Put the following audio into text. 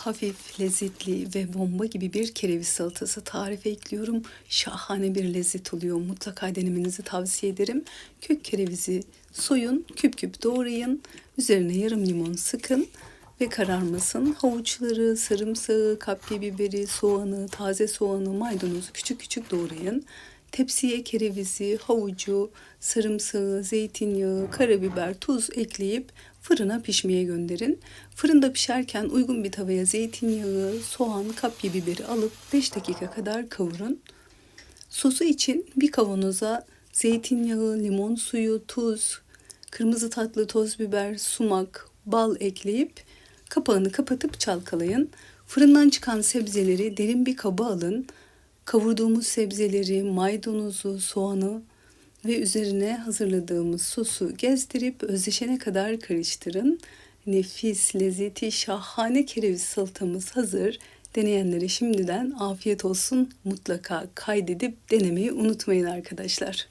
hafif, lezzetli ve bomba gibi bir kereviz salatası tarifi ekliyorum. Şahane bir lezzet oluyor. Mutlaka denemenizi tavsiye ederim. Kök kerevizi soyun, küp küp doğrayın. Üzerine yarım limon sıkın ve kararmasın. Havuçları, sarımsağı, kapya biberi, soğanı, taze soğanı, maydanozu küçük küçük doğrayın. Tepsiye kerevizi, havucu, sarımsağı, zeytinyağı, karabiber, tuz ekleyip fırına pişmeye gönderin. Fırında pişerken uygun bir tavaya zeytinyağı, soğan, kapya biberi alıp 5 dakika kadar kavurun. Sosu için bir kavanoza zeytinyağı, limon suyu, tuz, kırmızı tatlı toz biber, sumak, bal ekleyip kapağını kapatıp çalkalayın. Fırından çıkan sebzeleri derin bir kaba alın. Kavurduğumuz sebzeleri, maydanozu, soğanı ve üzerine hazırladığımız sosu gezdirip özleşene kadar karıştırın. Nefis, lezzeti, şahane kereviz salatamız hazır. Deneyenlere şimdiden afiyet olsun. Mutlaka kaydedip denemeyi unutmayın arkadaşlar.